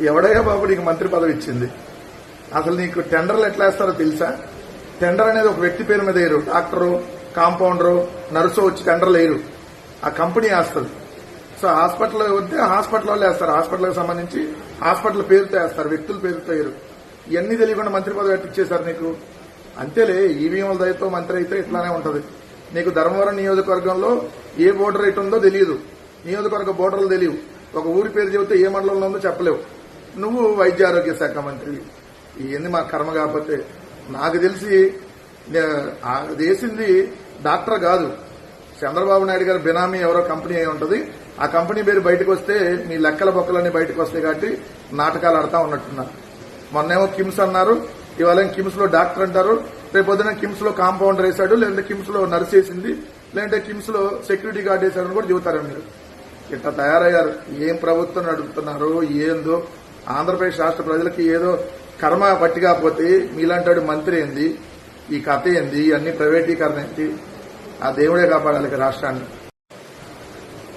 ఎవడయ్యా బాబు నీకు మంత్రి పదవి ఇచ్చింది? అసలు నీకు టెండర్లు ఎట్లా వేస్తారో తెలుసా? టెండర్ అనేది ఒక వ్యక్తి పేరు మీద వేయరు. డాక్టరు కాంపౌండరు నర్సు వచ్చి టెండర్లు వేయరు. ఆ కంపెనీ వేస్తుంది. సో హాస్పిటల్ వస్తే హాస్పిటల్ వాళ్ళు వేస్తారు. హాస్పిటల్కి సంబంధించి హాస్పిటల్ పేరుతో వేస్తారు. వ్యక్తుల పేరుతో వేయరు. ఇవన్నీ తెలియకుండా మంత్రి పదవి ఎట్టిచ్చేశారు నీకు? అంతేలే ఈవీఎంల దయతో మంత్రి అయితే ఇట్లానే ఉంటది. నీకు ధర్మవరం నియోజకవర్గంలో ఏ బోర్డర్ ఇటు ఉందో తెలియదు. నియోజకవర్గ బోర్డర్లు తెలియవు. ఒక ఊరి పేరు చెబితే ఏ మండలంలో ఉందో చెప్పలేవు. నువ్వు వైద్య ఆరోగ్య శాఖ మంత్రి. ఏంది మా కర్మ కాకపోతే నాకు తెలిసి వేసింది డాక్టర్ కాదు. చంద్రబాబు నాయుడు గారి బినామీ ఎవరో కంపెనీ అయి ఉంటుంది. ఆ కంపెనీ పేరు బయటకు వస్తే మీ లెక్కల బొక్కలన్నీ బయటకు వస్తాయి కాబట్టి నాటకాలు ఆడతా ఉన్నట్టున్నారు మొన్నేమో కిమ్స్ అన్నారు ఇవాళ కిమ్స్లో డాక్టర్ అంటారు రేపొద్దున కిమ్స్లో కాంపౌండర్ వేశాడు లేదంటే కిమ్స్లో నర్స్ వేసింది లేదంటే కిమ్స్లో సెక్యూరిటీ గార్డ్ వేశారని కూడా చెబుతారు మీరు. ఇట్లా తయారయ్యారు. ఏం ప్రభుత్వం నడుపుతున్నారు ఏందో ఆంధ్రప్రదేశ్ రాష్ట్ర ప్రజలకి ఏదో కర్మ పట్టి కాకపోతే మీలాంటి మంత్రి ఏంది? ఈ కథ ఏంది? అన్ని ప్రైవేటీకరణ ఏంటి? ఆ దేవుడే కాపాడాలి రాష్ట్రాన్ని.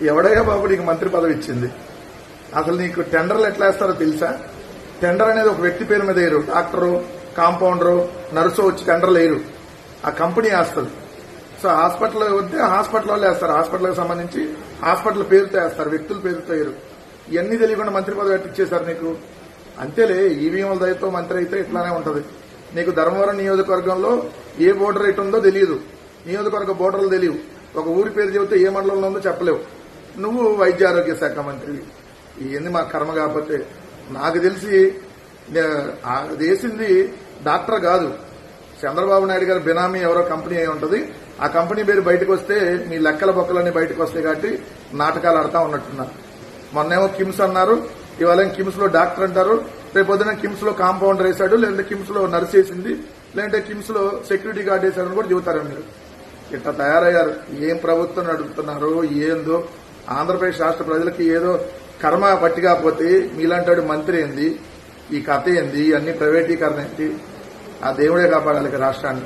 ఎవడయ్యా బాబు నీకు మంత్రి పదవి ఇచ్చింది. అసలు నీకు టెండర్లు ఎట్లా వేస్తారో తెలుసా? టెండర్ అనేది ఒక వ్యక్తి పేరు మీద వేయరు. డాక్టరు కాంపౌండరు నర్సు వచ్చి టెండర్లు వేయరు. ఆ కంపెనీ వేస్తుంది. సో హాస్పిటల్ వస్తే హాస్పిటల్ వాళ్ళు వేస్తారు. హాస్పిటల్కి సంబంధించి హాస్పిటల్ పేరుతో వేస్తారు. వ్యక్తుల పేరుతో వేయరు. ఇవన్నీ తెలియకుండా మంత్రి పదవి ఎట్టిచ్చేశారు నీకు? అంతేలే ఈవీఎంల దయతో మంత్రి అయితే ఇట్లానే ఉంటది. నీకు ధర్మవరం నియోజకవర్గంలో ఏ బోర్డర్ ఎటు ఉందో తెలియదు. నియోజకవర్గ బోర్డర్లు తెలియవు. ఒక ఊరి పేరు చెబితే ఏ మండలంలో ఉందో చెప్పలేవు. నువ్వు వైద్య ఆరోగ్య శాఖ మంత్రి. ఏంది మా కర్మ కాకపోతే. నాకు తెలిసి వేసింది డాక్టర్ కాదు. చంద్రబాబు నాయుడు గారి బినామీ ఎవరో కంపెనీ అయి ఉంటది. ఆ కంపెనీ పేరు బయటకు వస్తే మీ లెక్కల బొక్కలన్నీ బయటకు వస్తాయి కాబట్టి నాటకాలు ఆడతా ఉన్నట్టున్నారు. మొన్నేమో కిమ్స్ అన్నారు ఇవాళ కిమ్స్లో డాక్టర్ అంటారు రేపు పొద్దున కిమ్స్లో కాంపౌండర్ వేశాడు లేదంటే కిమ్స్లో నర్స్ వేసింది లేదంటే కిమ్స్లో సెక్యూరిటీ గార్డ్ వేశారని కూడా చెబుతారు మీరు. ఇట్లా తయారయ్యారు? ఏం ప్రభుత్వం నడుపుతున్నారు? ఏందో? ఆంధ్రప్రదేశ్ రాష్ట్ర ప్రజలకి ఏదో కర్మ పట్టి కాకపోతే మీలాంటి మంత్రి ఏంది? ఈ కథ ఏంది? అన్ని ప్రైవేటీకరణ ఏంటి? ఆ దేవుడే కాపాడాలి రాష్ట్రాన్ని.